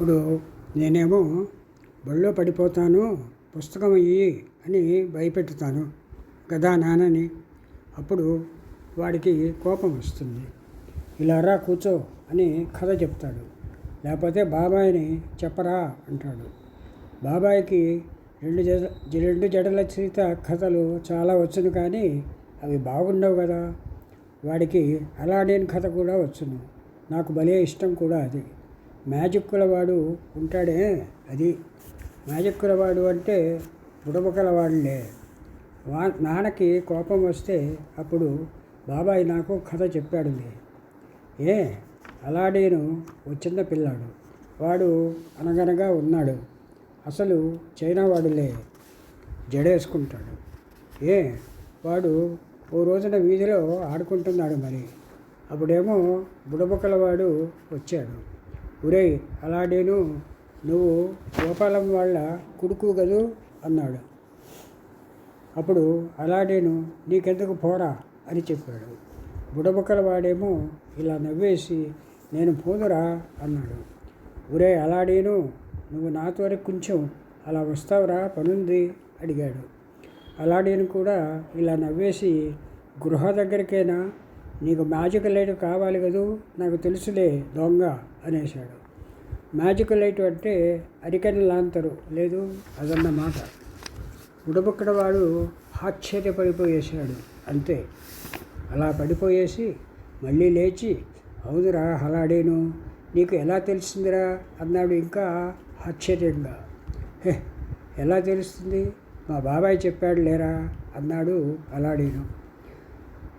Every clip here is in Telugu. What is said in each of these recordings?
ఇప్పుడు నేనేమో బళ్ళో పడిపోతాను పుస్తకం ఇయ్యి అని భయపెట్టుతాను కదా నాన్నని. అప్పుడు వాడికి కోపం వస్తుంది. ఇలా రా కూర్చో అని కథ చెప్తాడు. లేకపోతే బాబాయ్ని చెప్పరా అంటాడు. బాబాయ్కి రెండు జడ రెండు జడల సీత కథలు చాలా వచ్చును కానీ అవి బాగుండవు కదా వాడికి అలాడీన్ కథ కూడా వచ్చును. నాకు భలే ఇష్టం కూడా అది. మ్యాజిక్కుల వాడు ఉంటాడే. అది మ్యాజిక్కుల వాడు అంటే బుడబుకల వాడులే వా నాన్నకి కోపం వస్తే అప్పుడు బాబాయ్ నాకు కథ చెప్పాడులే. ఏ అలా ఓ చిన్న పిల్లాడు. వాడు అనగనగా ఉన్నాడు. అసలు చైనా వాడులే జడేసుకుంటాడు. ఏ వాడు ఓ రోజున వీధిలో ఆడుకుంటున్నాడు మరి. అప్పుడేమో బుడబుకల వాడు వచ్చాడు. ఒరేయ్ అలాడేను. నువ్వు గోపాలం వాళ్ళ కొడుకు కదూ? అన్నాడు. అప్పుడు అలాడేను నీకెందుకు పోరా? అని చెప్పాడు. బుడబుక్కల వాడేమో ఇలా నవ్వేసి నేను పోదురా అన్నాడు. ఒరే అలాడేను నువ్వు నాతో కొంచెం అలా వస్తావురా పనుంది అడిగాడు. అలాడేను కూడా ఇలా నవ్వేసి గృహ దగ్గరికేనా? నీకు మ్యాజిక్ లైట్ కావాలి కదూ? నాకు తెలుసులే దొంగ అనేశాడు. మ్యాజిక్ లైట్ అంటే అరికని లాంతరు లేదు? అదన్నమాట ఉడబుక్కడ వాడు ఆశ్చర్యపడిపోయేశాడు. అంతే. అలా పడిపోయేసి మళ్ళీ లేచి అవునురా హలాడేను. నీకు ఎలా తెలిసిందిరా? అన్నాడు ఇంకా ఆశ్చర్యంగా. హే ఎలా తెలుస్తుంది? మా బాబాయ్ చెప్పాడు లేరా? అన్నాడు అలాడేను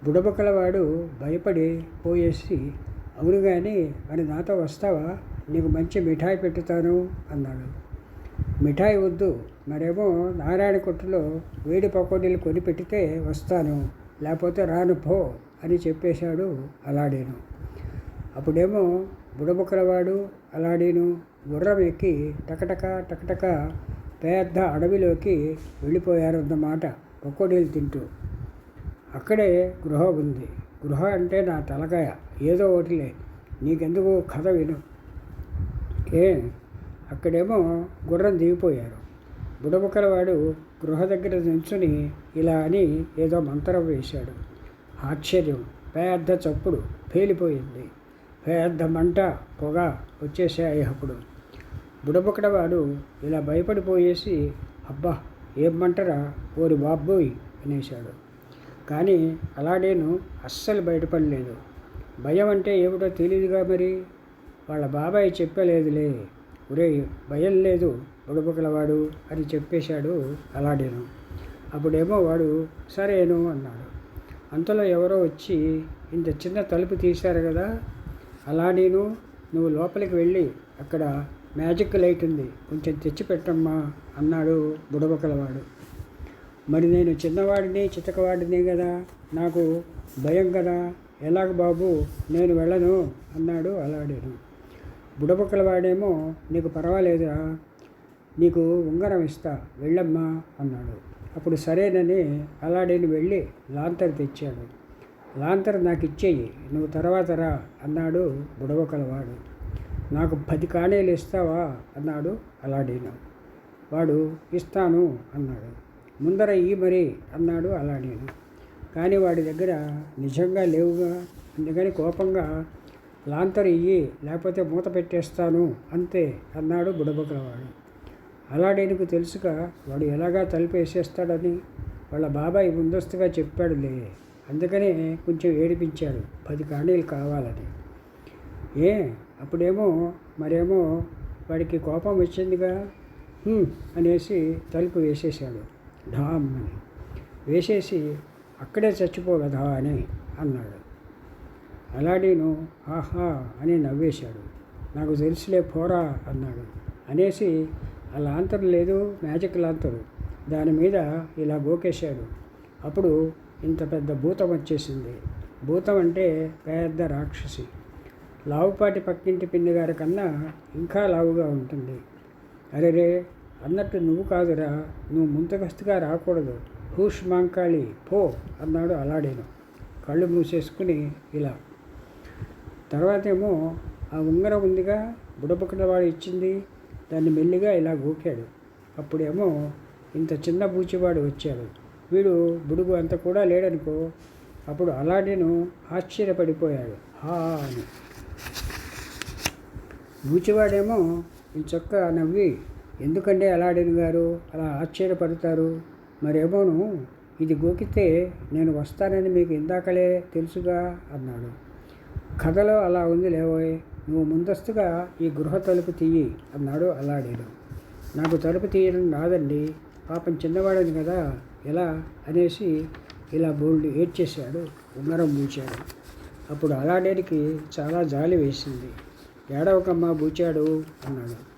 బుడబకలవాడు భయపడి పోయేసి అవును కానీ మరి నాతో వస్తావా? నీకు మంచి మిఠాయి పెట్టుతాను అన్నాడు. మిఠాయి వద్దు మరేమో నారాయణ కొట్టులో వేడి పకోడీలు కొని పెట్టితే వస్తాను లేకపోతే రాను పో అని చెప్పేశాడు అలాడేను. అప్పుడేమో బుడబుకలవాడు అలాడేను గుర్రం ఎక్కి టకటక టకటక పెద్ద అడవిలోకి వెళ్ళిపోయారన్నమాట పకోడీలు తింటూ. అక్కడే గృహ ఉంది. గృహ అంటే నా తలకాయ. ఏదో ఒకటిలే. నీకెందుకు కథ విను. ఏ? అక్కడేమో గుర్రం దిగిపోయారు. బుడబుక్కలవాడు గృహ దగ్గర నించుని ఇలా అని ఏదో మంత్రం వేశాడు. ఆశ్చర్యం. పెద్ద చప్పుడు. పేలిపోయింది. పెద్ద మంట పొగ వచ్చేసాయి అప్పుడు. బుడబుక్కడవాడు ఇలా భయపడిపోయేసి అబ్బా ఏం మంటరా? ఓరి బాబ్బోయ్ అనేశాడు. కానీ అలా నేను అస్సలు బయటపడలేదు. భయం అంటే ఏమిటో తెలియదుగా మరి? వాళ్ళ బాబాయ్ చెప్పలేదులే. ఒరే భయం లేదు బుడబుకలవాడు అని చెప్పేశాడు అలాడేను. అప్పుడేమో వాడు సరేను అన్నాడు. అంతలో ఎవరో వచ్చి ఇంత చిన్న తలుపు తీశారు కదా? అలా నేను నువ్వు లోపలికి వెళ్ళి అక్కడ మ్యాజిక్ లైట్ ఉంది కొంచెం తెచ్చిపెట్టమ్మా అన్నాడు బుడబకలవాడు. మరి నేను చిన్నవాడిని చితకవాడిని కదా? నాకు భయం కదా? ఎలాగ బాబు? నేను వెళ్ళను అన్నాడు అలాడేను బుడబుక్కలవాడేమో నీకు పర్వాలేదురా. నీకు ఉంగరం ఇస్తా వెళ్ళమ్మా అన్నాడు. అప్పుడు సరేనని అలాడేని వెళ్ళి లాంతర్ తెచ్చాడు. లాంతర్ నాకు ఇచ్చేయి నువ్వు తర్వాత రా అన్నాడు బుడబుక్కలవాడు. నాకు పది కాణేలు ఇస్తావా అన్నాడు అలాడేను వాడు ఇస్తాను అన్నాడు. ముందర ఈ మరి అన్నాడు అలాడీను కానీ వాడి దగ్గర నిజంగా లేవుగా? అందుకని కోపంగా లాంతర్ ఇయ్యి లేకపోతే మూత పెట్టేస్తాను అంతే అన్నాడు బుడబుకలవాడు. అలాడేనుకు తెలుసుగా వాడు ఎలాగా తలుపు వేసేస్తాడని వాళ్ళ బాబాయ్ ముందస్తుగా చెప్పాడులే. అందుకనే కొంచెం ఏడిపించాడు పది కాణీలు కావాలని. ఏ? అప్పుడేమో? మరేమో? వాడికి కోపం వచ్చిందిగా? అనేసి తలుపు వేసేసాడు ఢామ్ అని వేసేసి అక్కడే చచ్చిపోగదా అని అన్నాడు. అలాడీను ఆహా అని నవ్వేశాడు. నాకు తెలుసులే పోరా అన్నాడు. అనేసి ఆ లాంతరు లేదు మ్యాజిక్ లాంతరు. దాని మీద ఇలా గోకేశాడు అప్పుడు ఇంత పెద్ద భూతం వచ్చేసింది. భూతం అంటే పెద్ద రాక్షసి. లావుపాటి పక్కింటి పిన్ని గారి కన్నా ఇంకా లావుగా ఉంటుంది. అరెరే అన్నట్టు నువ్వు కాదురా నువ్వు ముంతగస్తుగా రాకూడదు. హూష్ మాంకాళి పో అన్నాడు అలాడేను. కళ్ళు మూసేసుకుని ఇలా. తర్వాత ఏమో ఆ ఉంగరం ఉందిగా బుడబుక్కన వాడు ఇచ్చింది దాన్ని మెల్లిగా ఇలా గోకాడు. అప్పుడేమో ఇంత చిన్న బూచివాడు వచ్చాడు. వీడు బుడుగు అంత కూడా లేడనుకో అప్పుడు అలాడేను ఆశ్చర్యపడిపోయాడు. హా అని. బూచివాడేమో చొక్క నవ్వి ఎందుకంటే అలాడిన్ గారు? అలా ఆశ్చర్యపడతారు. మరేమోను ఇది గోకితే నేను వస్తానని మీకు ఇందాకలే తెలుసుగా అన్నాడు. కథలో అలా ఉంది లేవోయ్ నువ్వు ముందస్తుగా ఈ గృహ తలుపు తీయి అన్నాడు అలాడేడు నాకు తలుపు తీయడం రాదండి పాపం చిన్నవాడని కదా ఎలా అనేసి ఇలా బోల్డ్ ఏడ్చేశాడు ఉంగరం బూచాడు అప్పుడు అలాడేడికి చాలా జాలి వేసింది. ఏడవకమ్మ బూచాడు అన్నాడు.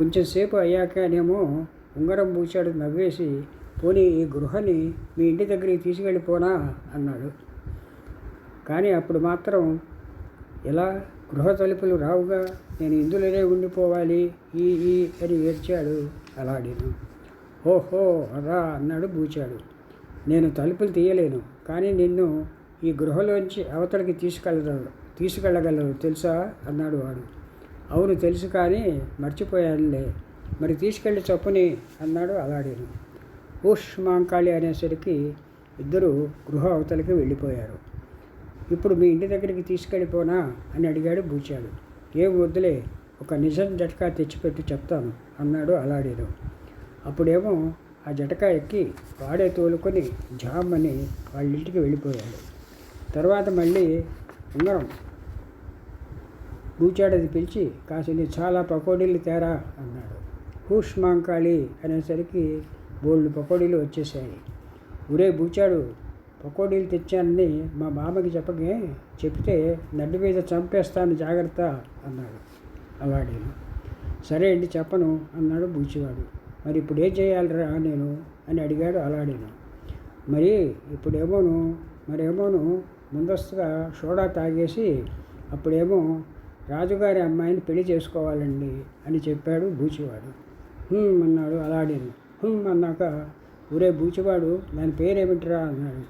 కొంచెం సేపు అయ్యాకనేమో ఉంగరం బూచాడు నవ్వేసి పోనీ ఈ గృహని మీ ఇంటి దగ్గరికి తీసుకెళ్ళిపోనా అన్నాడు. కానీ అప్పుడు మాత్రం ఎలా? గృహ తలుపులు రావుగా? నేను ఇందులోనే ఉండిపోవాలి. ఈ ఈ అని ఏడ్చాడు అలాడిను. ఓహో రా అన్నాడు బూచాడు నేను తలుపులు తీయలేను. కానీ నిన్ను ఈ గృహలోంచి అవతలికి తీసుకెళ్ళగలను తీసుకెళ్ళగలను తెలుసా అన్నాడు వాడు. అవును తెలుసు కానీ మర్చిపోయానులే. మరి తీసుకెళ్ళి చప్పుని అన్నాడు అలాడిను ఊష్మాంకాళి అనేసరికి ఇద్దరు గృహ అవతలికి వెళ్ళిపోయారు. ఇప్పుడు మీ ఇంటి దగ్గరికి తీసుకెళ్ళిపోనా అని అడిగాడు బూచాడు. ఏం వద్దులే ఒక నిజం జటకా తెచ్చిపెట్టి చెప్తాను అన్నాడు అలాడేను అప్పుడేమో ఆ జటకా ఎక్కి వాడే తోలుకొని జామని వాళ్ళ ఇంటికి వెళ్ళిపోయాడు. తర్వాత మళ్ళీ ఉంగరం బూచాడది పిలిచి కాసిని చాలా పకోడీలు తేరా అన్నాడు. హూష్మాంకాళి అనేసరికి బోల్డ్ పకోడీలు వచ్చేసాయి ఊరే బూచాడు పకోడీలు తెచ్చానని మా మామకి చెప్పగే చెప్తే నడ్డు మీద చంపేస్తాను జాగ్రత్త అన్నాడు అలాడేను సరే అండి చెప్పను అన్నాడు బూచివాడు. మరి ఇప్పుడు ఏం చేయాలిరా నేను? అని అడిగాడు అలాడేను మరి ఇప్పుడేమోను మరేమోను ముందస్తుగా సోడా తాగేసి అప్పుడేమో రాజుగారి అమ్మాయిని పెళ్ళి చేసుకోవాలండి అని చెప్పాడు బూచివాడు. అన్నాడు అలాడేను హుమ్ అన్నాక ఊరే బూచివాడు దాని పేరేమిట్రా అన్నాడు.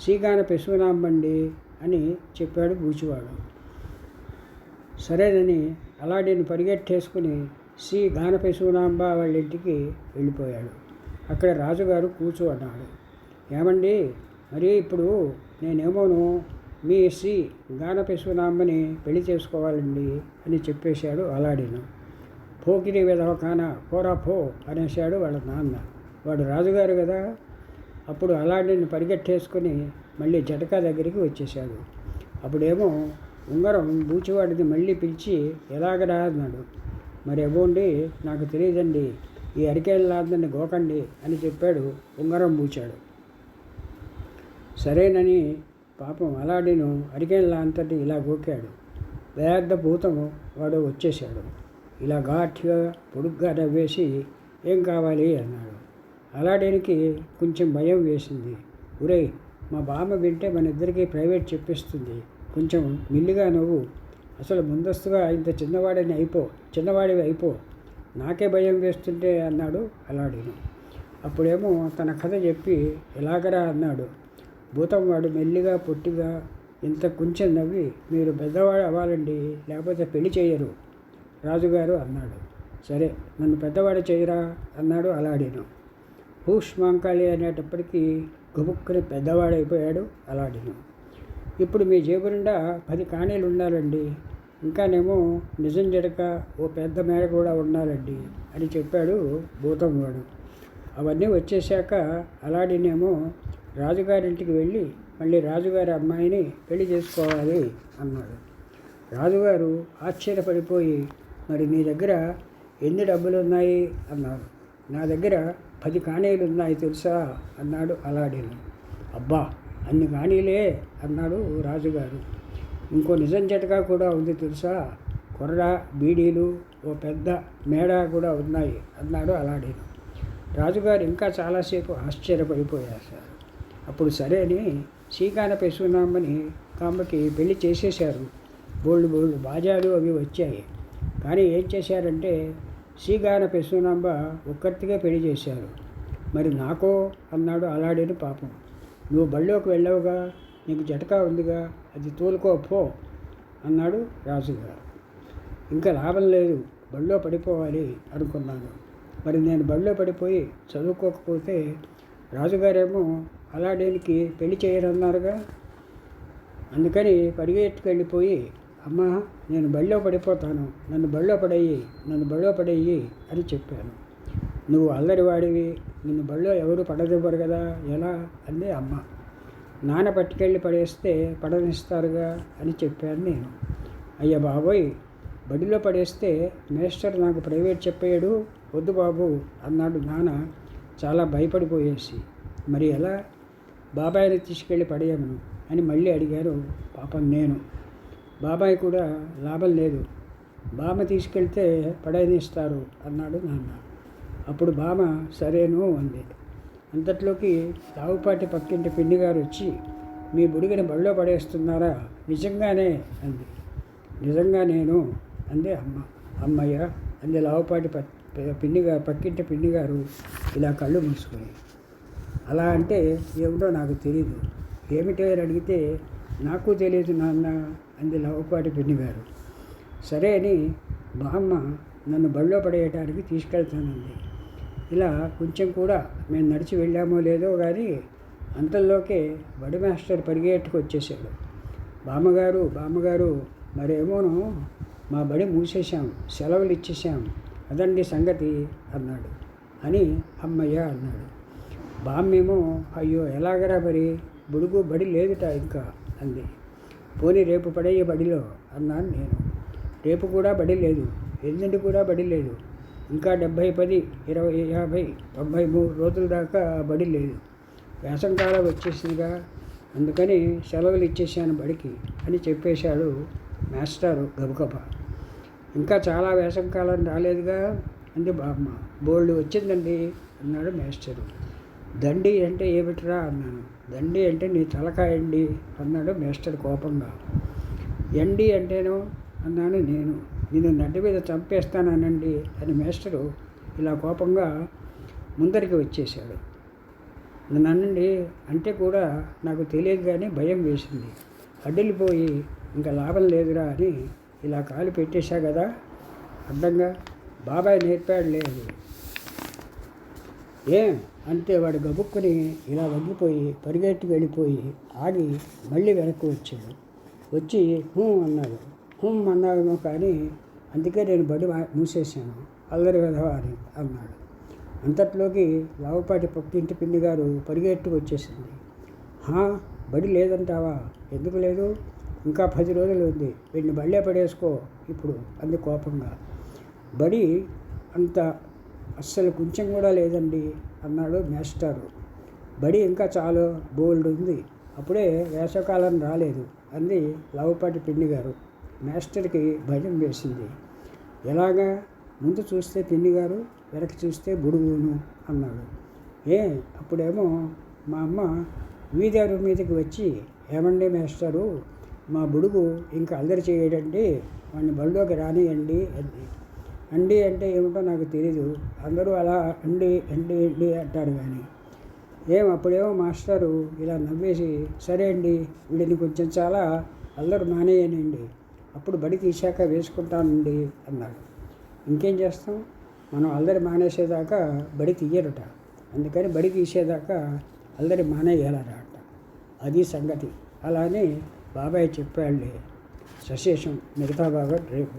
సీగాన పెసునాంబండి అని చెప్పాడు బూచివాడు. సరేనని అలాడిని పరిగెట్టేసుకుని సి గానపెసునాంబ వాళ్ళ ఇంటికి వెళ్ళిపోయాడు. అక్కడ రాజుగారు కూర్చో అన్నాడు ఏమండి మరి ఇప్పుడు నేనేమోను? మీ సి గానపెసునాంబని పెళ్ళి చేసుకోవాలండి అని చెప్పేశాడు అలాడిను. పోకిరి విధవ కాన పోరా పో అనేశాడు వాళ్ళ నాన్న. వాడు రాజుగారు కదా. అప్పుడు అలాడిని పరిగెట్టేసుకొని మళ్ళీ జటకా దగ్గరికి వచ్చేసాడు అప్పుడేమో ఉంగరం బూచివాడిని మళ్ళీ పిలిచి ఎలాగరా అన్నాడు. మరి ఏమోండి నాకు తెలియదండి. ఈ అరికేళ్ళని గోకండి అని చెప్పాడు ఉంగరం బూచాడు. సరేనని పాపం అలాడిను అరికేళ్ళ అంతటి ఇలా గోకాడు. దయార్థ భూతము వాడు వచ్చేసాడు ఇలా ఘాట్గా పొడుగ్గా నవ్వేసి ఏం కావాలి? అన్నాడు. అలాడేనికి కొంచెం భయం వేసింది. ఒరే మా బామ్మ వింటే మన ఇద్దరికి ప్రైవేట్ చెప్పిస్తుంది. కొంచెం మిల్లిగా నువ్వు. అసలు ముందస్తుగా ఇంత చిన్నవాడిని అయిపో చిన్నవాడివి అయిపో. నాకే భయం వేస్తుంటే అన్నాడు అలాడిను. అప్పుడేమో తన కథ చెప్పి ఎలాగరా? అన్నాడు. భూతంవాడు మెల్లిగా పొట్టిగా ఇంత కొంచెం నవ్వి మీరు పెద్దవాడు అవ్వాలండి లేకపోతే పెళ్ళి చేయరు. రాజుగారు అన్నాడు. సరే నన్ను పెద్దవాడు చేయరా? అన్నాడు అలాడిను. హూష్మాంకాళి అనేటప్పటికీ గుబుక్కుని పెద్దవాడైపోయాడు అలాడిను. ఇప్పుడు మీ జేబు నిండా పది కాణీలు ఉండాలండి. ఇంకానేమో నిజం జడక ఓ పెద్ద మేడ కూడా ఉండాలండి అని చెప్పాడు భూతం వాడు. అవన్నీ వచ్చేసాక అలాడినేమో రాజుగారింటికి వెళ్ళి మళ్ళీ రాజుగారి అమ్మాయిని పెళ్ళి చేసుకోవాలి అన్నాడు. రాజుగారు ఆశ్చర్యపడిపోయి మరి నీ దగ్గర ఎన్ని డబ్బులు ఉన్నాయి అన్నారు నా దగ్గర పది కాణీలు ఉన్నాయి తెలుసా? అన్నాడు అలాడీను అబ్బా అన్ని కాణీలే అన్నాడు రాజుగారు. ఇంకో నిజం జటకా కూడా ఉంది తెలుసా? కొర్ర బీడీలు ఓ పెద్ద మేడ కూడా ఉన్నాయి అన్నాడు అలాడీను రాజుగారు ఇంకా చాలాసేపు ఆశ్చర్యపడిపోయారు. సార్ అప్పుడు సరే అని శ్రీకాన పెసునామని కాంబకి పెళ్ళి చేసేశారు. బోల్డ్ బోల్డ్ బాజాలు అవి వచ్చాయి. కానీ ఏం చేశారంటే శ్రీగాన పెసునాంబ ఒక్కరితిగా పెళ్ళి చేశారు. మరి నాకో అన్నాడు అలాడేను పాపం. నువ్వు బళ్ళోకి వెళ్ళావుగా నీకు జటకా ఉందిగా అది తోలుకో పో అన్నాడు రాజుగారు. ఇంకా లాభం లేదు బడిలో పడిపోవాలి అనుకున్నాను. మరి నేను బళ్ళో పడిపోయి చదువుకోకపోతే రాజుగారేమో అలాడేనికి పెళ్ళి చేయరన్నారుగా? అందుకని పరిగెత్తుకెళ్ళిపోయి అమ్మ నేను బడిలో పడిపోతాను. నన్ను బడిలో పడేయి నన్ను బడిలో పడేయి అని చెప్పాను. నువ్వు అల్లరివాడివి నిన్ను బడిలో ఎవరు పడదివ్వరు కదా? ఎలా? అంది అమ్మ. నాన్న పట్టుకెళ్ళి పడేస్తే పడనిస్తారుగా? అని చెప్పాను నేను. అయ్యా బాబోయ్ బడిలో పడేస్తే మేస్టర్ నాకు ప్రైవేట్ చెప్పాడు వద్దు బాబు అన్నాడు నాన్న. చాలా భయపడిపోయేసి మరి ఎలా బాబాయ్ని తీసుకెళ్ళి పడేయమను? అని మళ్ళీ అడిగారు పాపం నేను. బాబాయ్ కూడా లాభం లేదు. బామ తీసుకెళ్తే పడేనిస్తారు అన్నాడు నాన్న. అప్పుడు బామ సరేను అంది. అంతట్లోకి తావుపాటి పక్కింటి పిన్ని గారు వచ్చి మీ బుడిగని బడిలో పడేస్తున్నారా? నిజంగానే అంది. నిజంగా నేను అంది అమ్మ. అమ్మయ్య అంది లావుపాటి పిన్నిగా పక్కింటి పిన్నిగారు ఇలా కళ్ళు మూసుకొని. అలా అంటే ఏమిటో నాకు తెలియదు ఏమిటో అని అడిగితే నాకు తెలియదు నాన్న అంది లవపాటి పిన్నిగారు. సరే అని బామ్మ నన్ను బడిలో పడేయటానికి తీసుకెళ్తానంది. ఇలా కొంచెం కూడా మేము నడిచి వెళ్ళామో లేదో కానీ అంతల్లోకే బడి మాస్టర్ పరిగెట్టుకు వచ్చేసాడు బామ్మగారు బామ్మగారు మరేమోను మా బడి మూసేశాం సెలవులు ఇచ్చేసాం అదండి సంగతి అన్నాడు. అని అమ్మయ్య అన్నాడు. బామ్మేమో అయ్యో ఎలాగరా మరి? బుడుగు బడి లేదుట ఇంకా అంది. పోనీ రేపు పడేయ బడిలో అన్నాను నేను. రేపు కూడా బడి లేదు. ఎల్లుండి కూడా బడి లేదు. ఇంకా డెబ్భై పది ఇరవై యాభై తొంభై మూడు రోజుల దాకా బడి లేదు. వేసంకాలం వచ్చేసిందిగా. అందుకని సెలవులు ఇచ్చేసాను బడికి అని చెప్పేశాడు మాస్టారు గబగబ. ఇంకా చాలా వేసవికాలం రాలేదుగా అంది బామ్మ బోల్డ్ వచ్చిందండి అన్నాడు మేస్టరు. దండి అంటే ఏమిట్రా అన్నాను. దండి అంటే నీ తలకాయండి అన్నాడు మేస్టర్ కోపంగా. ఎండి అంటేనో అన్నాను నేను. నేను నడ్డి మీద చంపేస్తానండి అని మేస్టరు ఇలా కోపంగా ముందరికి వచ్చేశాడు. నన్నండి అంటే కూడా నాకు తెలియదు కానీ భయం వేసింది. అడ్డలిపోయి ఇంకా లాభం లేదురా అని ఇలా కాలు పెట్టేశా కదా అర్థంగా బాబాయ్ నేర్పాడు లేదు ఏం? అంతే వాడు గబుక్కుని ఇలా వంగిపోయి పరిగెత్తి వెళ్ళిపోయి ఆగి మళ్ళీ వెనక్కి వచ్చాడు. వచ్చి హూ అన్నాడు. హూమ్ అన్నాడు కానీ అందుకే నేను బడి మూసేశాను. అల్లరి వెధవారి అని అన్నాడు. అంతట్లోకి లావుపాటి పక్కింటి పిన్ని గారు పరిగెట్టుకు వచ్చేసింది. హా బడి లేదంటావా? ఎందుకు లేదు? ఇంకా పది రోజులు ఉంది. వీడిని బళ్ళే పడేసుకో. ఇప్పుడు అంది కోపంగా. బడి అంత అస్సలు కొంచెం కూడా లేదండి అన్నాడు మేస్టారు. బడి ఇంకా చాలా బోల్డ్ ఉంది. అప్పుడే వేసవకాలం రాలేదు అంది లవపాటి పిన్ని గారు మాస్టర్కి భయం వేసింది. ఎలాగా? ముందు చూస్తే పిన్ని గారు వెనక్కి చూస్తే బుడుగును అన్నాడు. ఏ? అప్పుడేమో మా అమ్మ వీధారు మీదకి వచ్చి ఏమండి మేస్టారు? మా బుడుగు ఇంకా అల్లరి చేయడండి వాడిని బడిలోకి రానియండి అంది అండి. అంటే ఏమిటో నాకు తెలీదు. అందరూ అలా అండి అండి అండి అంటారు కానీ. ఏం అప్పుడేమో మాస్టారు ఇలా నవ్వేసి సరే అండి వీడిని కొంచెం చాలా అల్లరి మానేయనండి. అప్పుడు బడి తీశాక వేసుకుంటానండి అన్నాడు ఇంకేం చేస్తాం? మనం అల్లరి మానేసేదాకా బడి తీయరుట. అందుకని బడి తీసేదాకా అల్లరి మానేయాలట. అది సంగతి. అలానే బాబాయ్ చెప్పాడులే సశేషం మిగతా బాగా రేపు